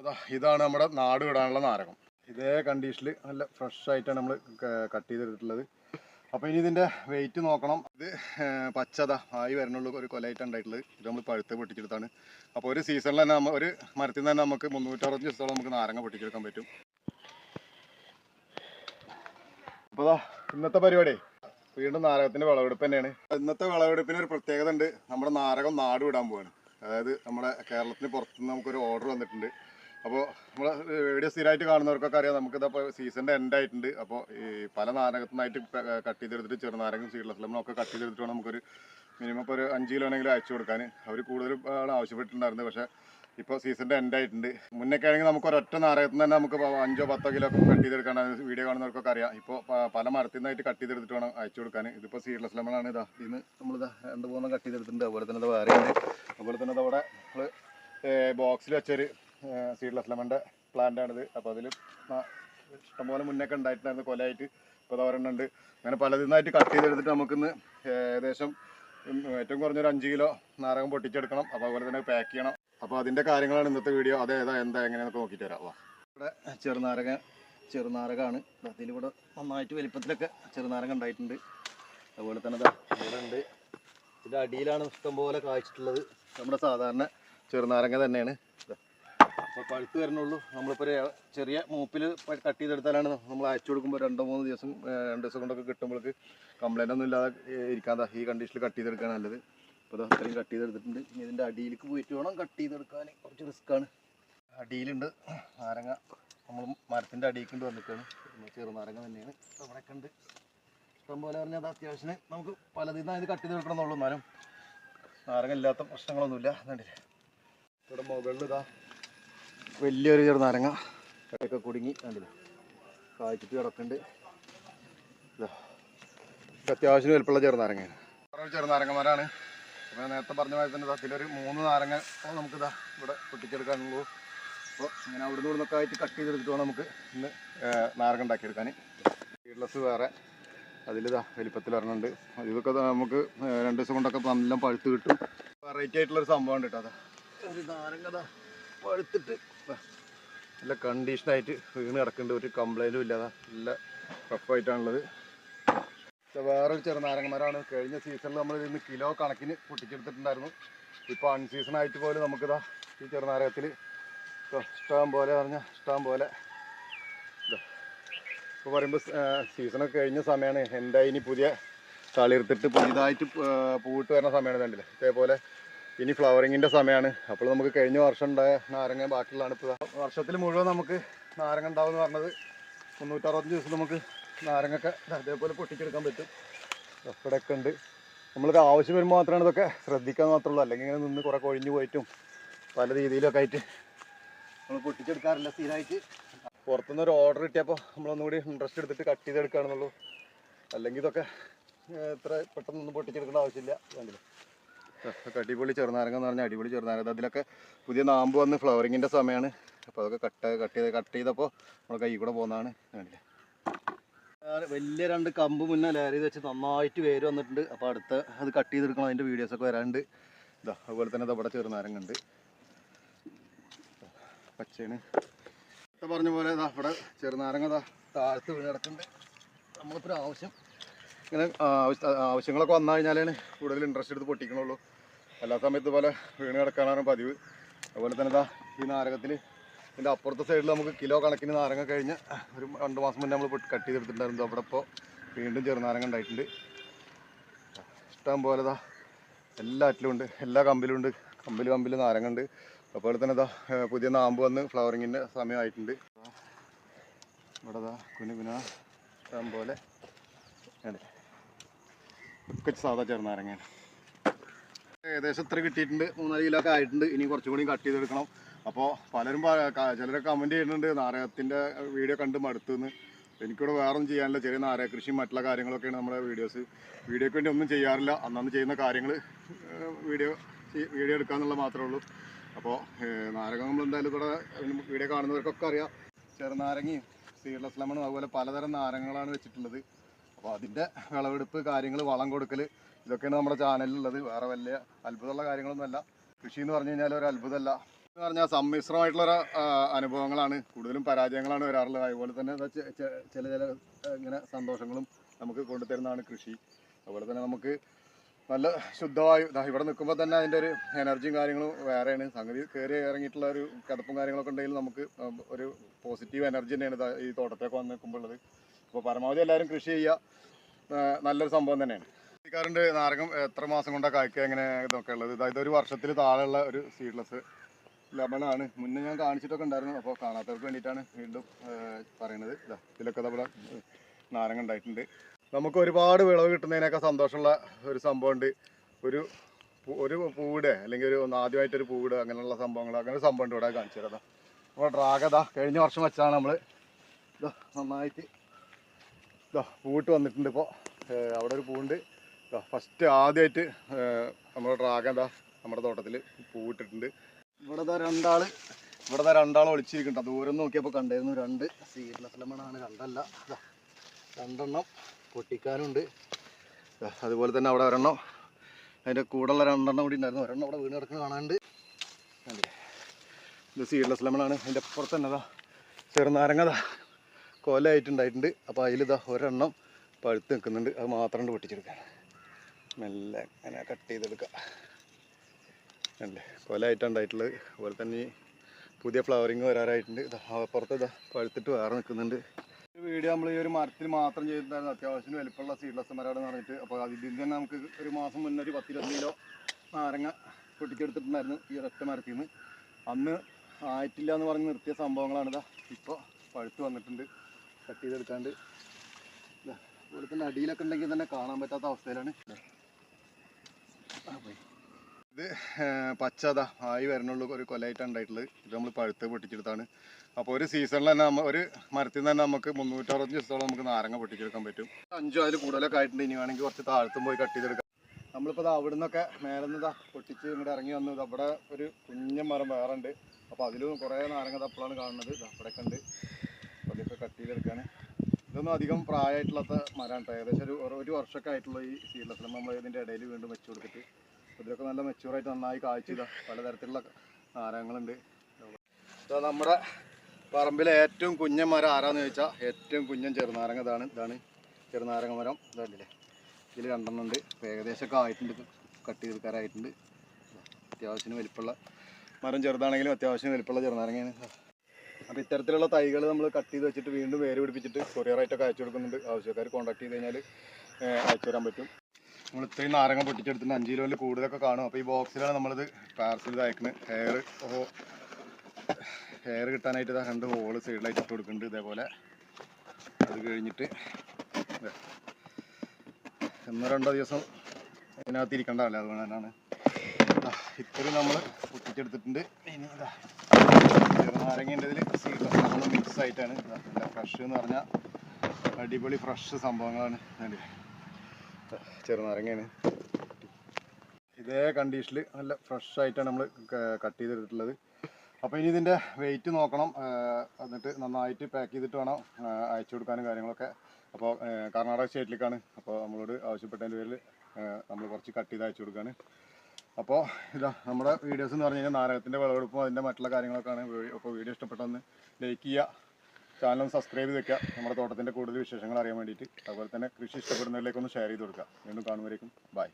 ഇതാ ഇതാണ് നമ്മുടെ നാട് വിടാനുള്ള നാരകം. ഇതേ കണ്ടീഷനിൽ നല്ല ഫ്രഷ് ആയിട്ടാണ് നമ്മൾ കട്ട് ചെയ്തെടുത്തിട്ടുള്ളത്. അപ്പോൾ ഇനി ഇതിന്റെ വെയിറ്റ് നോക്കണം. ഇത് പച്ചത ആയി വരണുള്ള. ഒരു കൊലയായിട്ട് ഉണ്ടായിട്ടുള്ളത്. ഇത് നമ്മൾ പഴുത്ത് പൊട്ടിച്ചെടുത്താണ്. അപ്പോൾ ഒരു സീസണിൽ തന്നെ ഒരു മരത്തിൽ നിന്ന് തന്നെ നമുക്ക് മുന്നൂറ്ററുപത് ദിവസത്തോളം നമുക്ക് നാരങ്ങ പൊട്ടിച്ചെടുക്കാൻ പറ്റും. അപ്പോൾ അതാ ഇന്നത്തെ പരിപാടി. വീണ്ടും നാരകത്തിന്റെ വിളവെടുപ്പ് തന്നെയാണ്. ഇന്നത്തെ വിളവെടുപ്പിന് ഒരു പ്രത്യേകത ഉണ്ട്. നമ്മുടെ നാരകം നാട് വിടാൻ പോവാണ്. അതായത് നമ്മുടെ കേരളത്തിന് പുറത്തുനിന്ന് നമുക്കൊരു ഓർഡർ വന്നിട്ടുണ്ട്. അപ്പോൾ നമ്മൾ വീഡിയോ സ്ഥിരമായിട്ട് കാണുന്നവർക്കൊക്കെ അറിയാം നമുക്കിതപ്പോൾ സീസണിന്റെ എൻഡ് ആയിട്ടുണ്ട്. അപ്പോൾ ഈ പല നാരകത്തിനായിട്ട് കട്ട് ചെയ്തെടുത്തിട്ട് ചെറുനാരകം സീഡ്ലെസ് ലെമണും ഒക്കെ കട്ട് ചെയ്തെടുത്തിട്ട് വേണം നമുക്കൊരു മിനിമം ഇപ്പോൾ ഒരു അഞ്ച് കിലോ ആണെങ്കിലും അയച്ചു കൊടുക്കാൻ. അവർ കൂടുതലും ആവശ്യപ്പെട്ടിട്ടുണ്ടായിരുന്നു. പക്ഷേ ഇപ്പോൾ സീസണിന്റെ എൻഡ് ആയിട്ടുണ്ട്. മുന്നൊക്കെ ആണെങ്കിൽ നമുക്ക് ഒരൊറ്റ നാരകത്തിൽ നിന്ന് തന്നെ നമുക്ക് അഞ്ചോ പത്തോ കിലോ ഒക്കെ കട്ട് ചെയ്തെടുക്കാൻ വീഡിയോ കാണുന്നവർക്കൊക്കെ അറിയാം. ഇപ്പോൾ പല മരത്തിൽ നിന്നായിട്ട് കട്ട് ചെയ്തെടുത്തിട്ട് വേണം അയച്ചു കൊടുക്കാൻ. ഇതിപ്പോൾ സീഡ്ലെസ് ലെമണാണ് ഇതാ. ഇന്ന് നമ്മളിതാ രണ്ട് മൂന്ന് കട്ട് ചെയ്തെടുത്തിട്ടുണ്ട്. അതുപോലെ തന്നെ ഇത് വേറെ ഉണ്ട് അതുപോലെ തന്നെ ഇതവിടെ നമ്മൾ ബോക്സിൽ വെച്ചൊരു സീഡ്ലെസ് ലെമന്റെ പ്ലാന്റാണിത് അപ്പോൾ അതിൽ ഇഷ്ടംപോലെ മുന്നൊക്കെ ഉണ്ടായിട്ടുണ്ടായിരുന്നു കൊലയായിട്ട്. ഇപ്പോൾ അത് ഒരെണ്ണം ഉണ്ട്. അങ്ങനെ പലതിന്നായിട്ട് കട്ട് ചെയ്തെടുത്തിട്ട് നമുക്കിന്ന് ഏകദേശം ഏറ്റവും കുറഞ്ഞൊരു അഞ്ച് കിലോ നാരകം പൊട്ടിച്ചെടുക്കണം. അപ്പോൾ അതുപോലെ തന്നെ പാക്ക് ചെയ്യണം. അപ്പോൾ അതിന്റെ കാര്യങ്ങളാണ് ഇന്നത്തെ വീഡിയോ അത് ഏതാ എന്താ എങ്ങനെയാണെന്നൊക്കെ നോക്കിയിട്ട് വരാം. വാ. ഇവിടെ ചെറുനാരക ചെറുനാരകമാണ് അതിലിവിടെ നന്നായിട്ട് വലിപ്പത്തിലൊക്കെ ചെറുനാരകം ഉണ്ടായിട്ടുണ്ട്. അതുപോലെ തന്നെ ഇവിടെ ഉണ്ട്. ഇതിന്റെ അടിയിലാണ് ഇഷ്ടംപോലെ കായ്ച്ചിട്ടുള്ളത്. നമ്മുടെ സാധാരണ ചെറുനാരങ്ങ തന്നെയാണ്. അപ്പോൾ പഴുത്ത് വരണുള്ളൂ. നമ്മളിപ്പോൾ ഒരു ചെറിയ മൂപ്പിൽ കട്ട് ചെയ്തെടുത്താലാണ് നമ്മൾ അയച്ചു കൊടുക്കുമ്പോൾ രണ്ടോ മൂന്ന് ദിവസം രണ്ട് ദിവസം കൊണ്ടൊക്കെ കിട്ടുമ്പോഴേക്ക് കംപ്ലൈന്റ് ഒന്നും ഇല്ലാതെ ഇരിക്കാതെ ഈ കണ്ടീഷനിൽ കട്ട് ചെയ്തെടുക്കാൻ നല്ലത്. അപ്പോൾ അത് അത്രയും കട്ട് ചെയ്തെടുത്തിട്ടുണ്ട്. ഇനി ഇതിന്റെ അടിയിലേക്ക് പോയിട്ട് വേണം കട്ട് ചെയ്തെടുക്കാൻ. കുറച്ച് റിസ്ക്കാണ് അടിയിലുണ്ട്. നാരങ്ങ നമ്മൾ മരത്തിന്റെ അടിയിലേക്ക് വന്നിട്ടാണ്. ചെറുനാരങ്ങ തന്നെയാണ്. അവിടെയൊക്കെ ഉണ്ട്. ഇഷ്ടം പോലെ പറഞ്ഞാൽ അത് അത്യാവശ്യം നമുക്ക് പലതിൽ നിന്നും ഇത് കട്ട് ചെയ്തെടുക്കണം എന്നുള്ളൂ എന്നാലും നാരങ്ങ ഇല്ലാത്ത പ്രശ്നങ്ങളൊന്നുമില്ല. കണ്ടില്ലേ ഇവിടെ മുകളിൽ ഇതാ വലിയൊരു ചെറുനാരങ്ങ കടയൊക്കെ കുടുങ്ങി കണ്ടില്ല? കായ്ച്ചിട്ട് കിടക്കുന്നുണ്ട്. അത്യാവശ്യം വലുപ്പമുള്ള ചെറുനാരങ്ങയാണ്. വേറെ ചെറുനാരങ്ങന്മാരാണ്. അപ്പോൾ നേരത്തെ പറഞ്ഞ മാതിരി തന്നെ ഇതാ ഇതിലൊരു മൂന്ന് നാരങ്ങ നമുക്കിതാ ഇവിടെ പൊട്ടിച്ചെടുക്കാനുള്ളൂ. അപ്പോൾ ഇങ്ങനെ അവിടെ നിന്ന് ഇവിടുന്നൊക്കെ ആയിട്ട് കട്ട് ചെയ്തെടുത്തിട്ട് വേണം നമുക്ക് ഇന്ന് നാരങ്ങ ഉണ്ടാക്കിയെടുക്കാൻ. സീഡ്ലെസ് വേറെ. അതിലിതാ വലിപ്പത്തിൽ വരണുണ്ട് ഇതൊക്കെ നമുക്ക് രണ്ട് ദിവസം കൊണ്ടൊക്കെ നല്ല പഴുത്ത് കിട്ടും. വെറൈറ്റി ആയിട്ടുള്ളൊരു സംഭവം ഉണ്ട് കേട്ടോ അതാ. ഒരു നാരങ്ങ പഴുത്തിട്ട് നല്ല കണ്ടീഷനായിട്ട് വീണ് കിടക്കുന്നുണ്ട്. ഒരു കംപ്ലൈന്റും ഇല്ലാതെ. നല്ല റഫായിട്ടാണുള്ളത് വേറൊരു ചെറുനാരങ്ങന്മാരാണ്. കഴിഞ്ഞ സീസണിൽ നമ്മൾ ഇന്ന് കിലോ കണക്കിന് പൊട്ടിച്ചെടുത്തിട്ടുണ്ടായിരുന്നു. ഇപ്പോൾ അൺസീസൺ ആയിട്ട് പോലും നമുക്കിതാ ഈ ചെറുനാരകത്തിൽ ഇഷ്ടം പോലെ പറഞ്ഞാൽ ഇഷ്ടം പോലെ ഇപ്പോൾ പറയുമ്പോൾ സീസണൊക്കെ കഴിഞ്ഞ സമയമാണ് എന്താ ഇനി പുതിയ തളിർത്തിട്ട് പുതിയതായിട്ട് പൂവിട്ട് വരുന്ന സമയമാണ് കണ്ടില്ലേ? ഇതേപോലെ ഇനി ഫ്ലവറിങ്ങിന്റെ സമയമാണ് അപ്പോൾ നമുക്ക് കഴിഞ്ഞ വർഷം ഉണ്ടായ നാരങ്ങ ബാക്കിയുള്ളതാണ് ഇപ്പോൾ വർഷത്തിൽ മുഴുവൻ നമുക്ക് നാരങ്ങ ഉണ്ടാവും എന്ന് പറഞ്ഞത് മുന്നൂറ്ററുപത്തഞ്ച് ദിവസം നമുക്ക് നാരങ്ങൊക്കെ അതേപോലെ പൊട്ടിച്ചെടുക്കാൻ പറ്റും. ഇവിടെയൊക്കെ ഉണ്ട്. നമ്മളിത് ആവശ്യം വരുമ്പോൾ മാത്രമാണ് ഇതൊക്കെ ശ്രദ്ധിക്കാൻ മാത്രമുള്ളൂ. അല്ലെങ്കിൽ ഇങ്ങനെ നിന്ന് കുറേ കൊഴിഞ്ഞു പോയിട്ടും പല രീതിയിലൊക്കെ ആയിട്ട് നമ്മൾ പൊട്ടിച്ചെടുക്കാറില്ല സ്ഥിരമായിട്ട്. പുറത്തുനിന്ന് ഒരു ഓർഡർ കിട്ടിയപ്പോൾ നമ്മളൊന്നുകൂടി ഇൻട്രസ്റ്റ് എടുത്തിട്ട് കട്ട് ചെയ്തെടുക്കുകയാണെന്നുള്ളൂ. അല്ലെങ്കിൽ ഇതൊക്കെ ഇത്ര പെട്ടെന്നൊന്നും പൊട്ടിച്ചെടുക്കേണ്ട ആവശ്യമില്ല. കണ്ടില്ലേ ഒക്കെ അടിപൊളി ചെറുനാരങ്ങ എന്ന് പറഞ്ഞാൽ അടിപൊളി ചെറുനാരങ്ങ. അതിലൊക്കെ പുതിയ നാമ്പ് വന്ന് ഫ്ലവറിങ്ങിന്റെ സമയമാണ് അപ്പോൾ അതൊക്കെ കട്ട് കട്ട് ചെയ്ത് കട്ട് ചെയ്തപ്പോൾ നമ്മുടെ കൈ കൂടെ പോകുന്നതാണ് വലിയ രണ്ട് കമ്പ് മുന്നേ ലെയർ വെച്ച് നന്നായിട്ട് വേര് വന്നിട്ടുണ്ട്. അപ്പോൾ അടുത്ത അത് കട്ട് ചെയ്തെടുക്കണം അതിന്റെ വീഡിയോസൊക്കെ വരാണ്ട്. ഇതാ അതുപോലെ തന്നെ ഇവിടെ ചെറുനാരങ്ങ ഉണ്ട് പച്ചയാണ് പറഞ്ഞ പോലെ ഇതാ ഇവിടെ ചെറുനാരങ്ങ ഇതാ താഴത്ത് വീണ് കിടക്കുന്നുണ്ട് നമ്മളിപ്പോൾ ആവശ്യം ഇങ്ങനെ ആവശ്യങ്ങളൊക്കെ വന്നു കഴിഞ്ഞാലാണ് കൂടുതൽ ഇൻട്രസ്റ്റ് എടുത്ത് പൊട്ടിക്കണുള്ളൂ. എല്ലാ സമയത്ത് പോലെ വീണ് കിടക്കാനാണ് പതിവ്. അതുപോലെ തന്നെ ഇതാ ഈ നാരകത്തിൽ ഇതിന്റെ അപ്പുറത്തെ സൈഡിൽ നമുക്ക് കിലോ കണക്കിന് നാരങ്ങ കഴിഞ്ഞ് ഒരു രണ്ട് മാസം മുന്നേ നമ്മൾ കട്ട് ചെയ്തെടുത്തിട്ടുണ്ടായിരുന്നു. അവിടെ ഇപ്പോൾ വീണ്ടും ചെറുനാരങ്ങ ഉണ്ടായിട്ടുണ്ട്. ഇഷ്ടം പോലെ ഇതാ എല്ലാറ്റിലും ഉണ്ട്. എല്ലാ കമ്പിലും ഉണ്ട്. കമ്പിൽ കമ്പിൽ നാരങ്ങ ഉണ്ട്. അതുപോലെ തന്നെ ഇതാ പുതിയ നാമ്പ് വന്ന് ഫ്ലവറിങ്ങിന്റെ സമയമായിട്ടുണ്ട്. ഇവിടെ ഇതാ കുഞ്ഞു കുഞ്ഞ ഇഷ്ടം പോലെ. ഒക്കെ സാധാ ചെറുനാരങ്ങയാണ്. ഏകദേശം ഇത്ര കിട്ടിയിട്ടുണ്ട്. മൂന്നാൽ കിലോ ഒക്കെ ആയിട്ടുണ്ട്. ഇനി കുറച്ചും കൂടി കട്ട് ചെയ്തെടുക്കണം. അപ്പോൾ പലരും ചിലരൊക്കെ കമന്റ് ചെയ്യുന്നുണ്ട്. നാരകത്തിന്റെ വീഡിയോ കണ്ട് മടുത്തുനിന്ന് എനിക്കിവിടെ വേറൊന്നും ചെയ്യാനില്ല. ചെറിയ നാരക കൃഷിയും മറ്റുള്ള കാര്യങ്ങളൊക്കെയാണ് നമ്മുടെ വീഡിയോസ് വീഡിയോയ്ക്ക് വേണ്ടി ഒന്നും ചെയ്യാറില്ല. അന്നന്ന് ചെയ്യുന്ന കാര്യങ്ങൾ വീഡിയോ വീഡിയോ എടുക്കാന്നുള്ള മാത്രമേ ഉള്ളൂ. അപ്പോൾ നാരകം നമ്മൾ എന്തായാലും ഇവിടെ വീഡിയോ കാണുന്നവർക്കൊക്കെ അറിയാം. ചെറുനാരങ്ങയും സീഡ്ലെസ് ലെമണും അതുപോലെ പലതരം നാരങ്ങളാണ് വെച്ചിട്ടുള്ളത്. അപ്പോൾ അതിന്റെ വിളവെടുപ്പ് കാര്യങ്ങൾ വളം കൊടുക്കൽ ഇതൊക്കെയാണ് നമ്മുടെ ചാനലിലുള്ളത്. വേറെ വലിയ അത്ഭുതമുള്ള കാര്യങ്ങളൊന്നുമല്ല. കൃഷി എന്ന് പറഞ്ഞു കഴിഞ്ഞാൽ ഒരു അത്ഭുതമല്ല. എന്ന് പറഞ്ഞാൽ സമ്മിശ്രമായിട്ടുള്ള ഒരു, അനുഭവങ്ങളാണ്. കൂടുതലും പരാജയങ്ങളാണ് വരാറുള്ളത്. അതുപോലെ തന്നെ ചില ചില ഇങ്ങനെ സന്തോഷങ്ങളും നമുക്ക് കൊണ്ടുതരുന്നതാണ് കൃഷി. അതുപോലെ തന്നെ നമുക്ക് നല്ല ശുദ്ധവായു ഇവിടെ നിൽക്കുമ്പോൾ തന്നെ അതിന്റെ ഒരു എനർജിയും കാര്യങ്ങളും വേറെയാണ്. സംഗതി കയറി ഇറങ്ങിയിട്ടുള്ള ഒരു കിടപ്പും കാര്യങ്ങളൊക്കെ ഉണ്ടെങ്കിൽ നമുക്ക് ഒരു പോസിറ്റീവ് എനർജി തന്നെയാണ് ഈ തോട്ടത്തേക്ക് വന്ന് നിൽക്കുമ്പോൾ ഉള്ളത്. അപ്പോൾ പരമാവധി എല്ലാവരും കൃഷി ചെയ്യുക. നല്ലൊരു സംഭവം തന്നെയാണ്. കാറുണ്ട് നാരകം എത്ര മാസം കൊണ്ടാണ് കായ്ക്കുക എങ്ങനെ ഇതൊക്കെ ഉള്ളത്? അതായത് ഒരു വർഷത്തിൽ താഴെയുള്ള ഒരു സീഡ്ലെസ് ലെമണാണ് മുന്നേ ഞാൻ കാണിച്ചിട്ടൊക്കെ ഉണ്ടായിരുന്നു അപ്പോൾ കാണാത്തവർക്ക് വേണ്ടിയിട്ടാണ് വീണ്ടും പറയുന്നത്. ഇതാ ഇതിലൊക്കെ നമ്മുടെ നാരങ്ങ ഉണ്ടായിട്ടുണ്ട്. നമുക്ക് ഒരുപാട് വിളവ് കിട്ടുന്നതിനൊക്കെ സന്തോഷമുള്ള ഒരു സംഭവമുണ്ട്. ഒരു ഒരു പൂവിടെ അല്ലെങ്കിൽ ഒരു ആദ്യമായിട്ടൊരു പൂവിടെ അങ്ങനെയുള്ള സംഭവങ്ങൾ അങ്ങനെ ഒരു സംഭവം ഉണ്ട് ഇവിടെ കാണിച്ചു തരാം. അപ്പോൾ ഡ്രാഗത കഴിഞ്ഞ വർഷം വെച്ചാണ് നമ്മൾ നന്നായിട്ട് ഇതാ പൂവിട്ട് വന്നിട്ടുണ്ട് ഇപ്പോൾ അവിടെ ഒരു പൂവുണ്ട്. ഇതാ ഫസ്റ്റ് ആദ്യമായിട്ട് നമ്മുടെ ഡ്രാഗൻ എന്താ നമ്മുടെ തോട്ടത്തിൽ പൂവിട്ടിട്ടുണ്ട്. ഇവിടെ ദാ രണ്ടാൾ ഇവിടെ ദാ രണ്ടാൾ ഒളിച്ചിരിക്കുന്നുണ്ട് ദൂരം നോക്കിയപ്പോൾ കണ്ടായിരുന്നു രണ്ട്. സീഡ്ലെസ് ലെമണാണ് കണ്ടല്ല ദാ രണ്ടെണ്ണം പൊട്ടിക്കാനുണ്ട്. അതുപോലെ തന്നെ അവിടെ ഒരെണ്ണം അതിന്റെ കൂടെയുള്ള രണ്ടെണ്ണം കൂടി ഉണ്ടായിരുന്നു. ഒരെണ്ണം അവിടെ വീണ് കിടക്കുന്നത് കണ്ടില്ലേ? ഇത് സീഡ്ലെസ് ലെമണാണ് അതിന്റെ അപ്പുറത്ത് തന്നെ ദാ. കൊലയായിട്ടുണ്ടായിട്ടുണ്ട്. അപ്പോൾ അതിലിതാ ഒരെണ്ണം പഴുത്ത് നിൽക്കുന്നുണ്ട്. അത് മാത്രം കൊണ്ട് പൊട്ടിച്ചെടുക്കുക മെല്ലെ അങ്ങനെ കട്ട് ചെയ്തെടുക്കുക അല്ലേ? കൊലയായിട്ടുണ്ടായിട്ടുള്ളത്. അതുപോലെ തന്നെ പുതിയ ഫ്ലവറിങ് വരാറായിട്ടുണ്ട്. ഇതാ അപ്പുറത്ത് ഇതാ പഴുത്തിട്ട് വേറെ നിൽക്കുന്നുണ്ട്. വീഡിയോ നമ്മൾ ഈ ഒരു മരത്തിൽ മാത്രം ചെയ്തിട്ടുണ്ടായിരുന്നു. അത്യാവശ്യം വലിപ്പമുള്ള സീഡ്ലെസ് മരമാണെന്ന് പറഞ്ഞിട്ട്. അപ്പോൾ അതിൽ തന്നെ നമുക്ക് ഒരു മാസം മുന്നേ ഒരു പത്തിരുപത് കിലോ നാരങ്ങ പൊട്ടിച്ചെടുത്തിട്ടുണ്ടായിരുന്നു ഈ ഒരൊറ്റ മരത്തിൽ നിന്ന് അന്ന് ആയിട്ടില്ല എന്ന് പറഞ്ഞ് നിർത്തിയ സംഭവങ്ങളാണിതാ. ഇപ്പോൾ പഴുത്ത് വന്നിട്ടുണ്ട്. കട്ട് ചെയ്തെടുക്കാണ്ട് അതുപോലെ തന്നെ അടിയിലൊക്കെ ഉണ്ടെങ്കിൽ തന്നെ കാണാൻ പറ്റാത്ത അവസ്ഥയിലാണ്. ഇതാ. പച്ചതാ ആയി വരണുള്ളൂ. ഒരു കൊലയായിട്ടാണ് ഉണ്ടായിട്ടുള്ളത്. ഇത് നമ്മൾ പഴുത്ത് പൊട്ടിച്ചെടുത്താണ്. അപ്പോൾ ഒരു സീസണിൽ തന്നെ നമ്മ ഒരു മരത്തിൽ നിന്ന് തന്നെ നമുക്ക് മുന്നൂറ്ററുപത് ദിവസത്തോളം നമുക്ക് നാരങ്ങ പൊട്ടിച്ചെടുക്കാൻ പറ്റും. അഞ്ചോ അതിൽ കൂടുതലൊക്കെ ആയിട്ടുണ്ട്. ഇനി വേണമെങ്കിൽ കുറച്ച് താഴ്ത്തും പോയി കട്ട് ചെയ്തെടുക്കാം. നമ്മളിപ്പോൾ ദാ അവിടെ നിന്നൊക്കെ മേലെ നിന്നതാ പൊട്ടിച്ച് ഇങ്ങോട്ട് ഇറങ്ങി വന്നു. അവിടെ ഒരു കുഞ്ഞ മരം വേറെ ഉണ്ട്. അപ്പോൾ അതിലും കുറേ നാരങ്ങ തപ്പളാണ് കാണുന്നത്. ദാ ഇവിടെയൊക്കെ ഉണ്ട്. അപ്പോൾ അതൊക്കെ കട്ട് ചെയ്തെടുക്കാൻ ഇതൊന്നും അധികം പ്രായമായിട്ടുള്ള മരമാണ് കേട്ടോ ഏകദേശം ഒരു ഒരു- വർഷമൊക്കെ ആയിട്ടുള്ള ഈ സീഡ്ലെസ് നമ്മൾ ഇതിന്റെ ഇടയിൽ വീണ്ടും വെച്ചു കൊടുത്തിട്ട്. ഇതിലൊക്കെ നല്ല മെച്ചൂറായിട്ട് നന്നായി കാഴ്ച പലതരത്തിലുള്ള നാരങ്ങളുണ്ട് നമ്മുടെ പറമ്പിലെ ഏറ്റവും കുഞ്ഞൻ മരം ആരാന്ന് ചോദിച്ചാൽ ഏറ്റവും കുഞ്ഞൻ ചെറുനാരങ്ങ ഇതാണ്. ഇതാണ് ചെറുനാരങ്ങ മരം. ഇതല്ലേ ഇതിൽ രണ്ടെണ്ണം ഉണ്ട് ഏകദേശമൊക്കെ ആയിട്ടുണ്ട്. കട്ട് ചെയ്തെടുക്കാറായിട്ടുണ്ട്. അത്യാവശ്യത്തിന് വലിപ്പമുള്ള മരം ചെറുതാണെങ്കിലും അത്യാവശ്യം വലിപ്പമുള്ള ചെറുനാരങ്ങയാണ്. അപ്പോൾ ഇത്തരത്തിലുള്ള തൈകൾ നമ്മൾ കട്ട് ചെയ്ത് വെച്ചിട്ട് വീണ്ടും വേര് പിടിപ്പിച്ചിട്ട് കൊറിയറായിട്ടൊക്കെ അയച്ചു കൊടുക്കുന്നുണ്ട്. ആവശ്യക്കാർ കോൺടാക്ട് ചെയ്ത് കഴിഞ്ഞാൽ അയച്ചു തരാൻ പറ്റും. നമ്മൾ ഇത്രയും നാരങ്ങ പൊട്ടിച്ചെടുത്തിട്ട് അഞ്ച് കിലോയിൽ കൂടുതലൊക്കെ കാണും. അപ്പോൾ ഈ ബോക്സിലാണ് നമ്മളിത് പാർസൽ ഇത് ഹെയർ ഹെയർ ഹെയർ കിട്ടാനായിട്ട് ഇതാ രണ്ട് ഹോൾ സൈഡിലായിട്ട് ഇട്ട് കൊടുക്കുന്നുണ്ട് ഇതേപോലെ. അത് കഴിഞ്ഞിട്ട്. ഒന്നോ രണ്ടോ ദിവസം അതിനകത്ത് അതുകൊണ്ട് ഇത്രയും നമ്മൾ പൊട്ടിച്ചെടുത്തിട്ടുണ്ട് ഇനി ഇതാ. ചെറുനാരങ്ങേന്റെ ഇതിൽ സീഡ്ലെസ് നമ്മൾ മിക്സ് ആയിട്ടാണ് ഇതാ. ഫ്രഷ് എന്ന് പറഞ്ഞാൽ അടിപൊളി ഫ്രഷ് സംഭവങ്ങളാണ്. അതിന്റെ ചെറുനാരങ്ങയാണ്. ഇതേ കണ്ടീഷനിൽ നല്ല ഫ്രഷ് ആയിട്ടാണ് നമ്മൾ കട്ട് ചെയ്തെടുത്തിട്ടുള്ളത്. അപ്പോൾ ഇനി ഇതിന്റെ വെയിറ്റ് നോക്കണം. എന്നിട്ട് നന്നായിട്ട് പാക്ക് ചെയ്തിട്ട് വേണം അയച്ചു കൊടുക്കാനും കാര്യങ്ങളൊക്കെ. അപ്പോൾ കർണാടക സ്റ്റേറ്റിലേക്കാണ് അപ്പോൾ നമ്മളോട് ആവശ്യപ്പെട്ടതിന്റെ പേരിൽ നമ്മൾ കുറച്ച് കട്ട് ചെയ്ത് അയച്ചു കൊടുക്കുകയാണ് അപ്പോൾ ഇതാ നമ്മുടെ വീഡിയോസ് എന്ന് പറഞ്ഞു കഴിഞ്ഞാൽ നാരകത്തിന്റെ വിളവെടുപ്പും അതിന്റെ മറ്റുള്ള കാര്യങ്ങളൊക്കെയാണ് അപ്പോൾ വീഡിയോ ഇഷ്ടപ്പെട്ടൊന്ന് ലൈക്ക് ചെയ്യുക ചാനൽ സബ്സ്ക്രൈബ് ചെയ്ത് വെക്കുക നമ്മുടെ തോട്ടത്തിന്റെ കൂടുതൽ വിശേഷങ്ങൾ അറിയാൻ വേണ്ടിയിട്ട്. അതുപോലെ തന്നെ കൃഷി ഇഷ്ടപ്പെടുന്നവരിലേക്കൊന്ന് ഷെയർ ചെയ്ത് കൊടുക്കുക വീണ്ടും കാണുമ്പോഴേക്കും ബൈ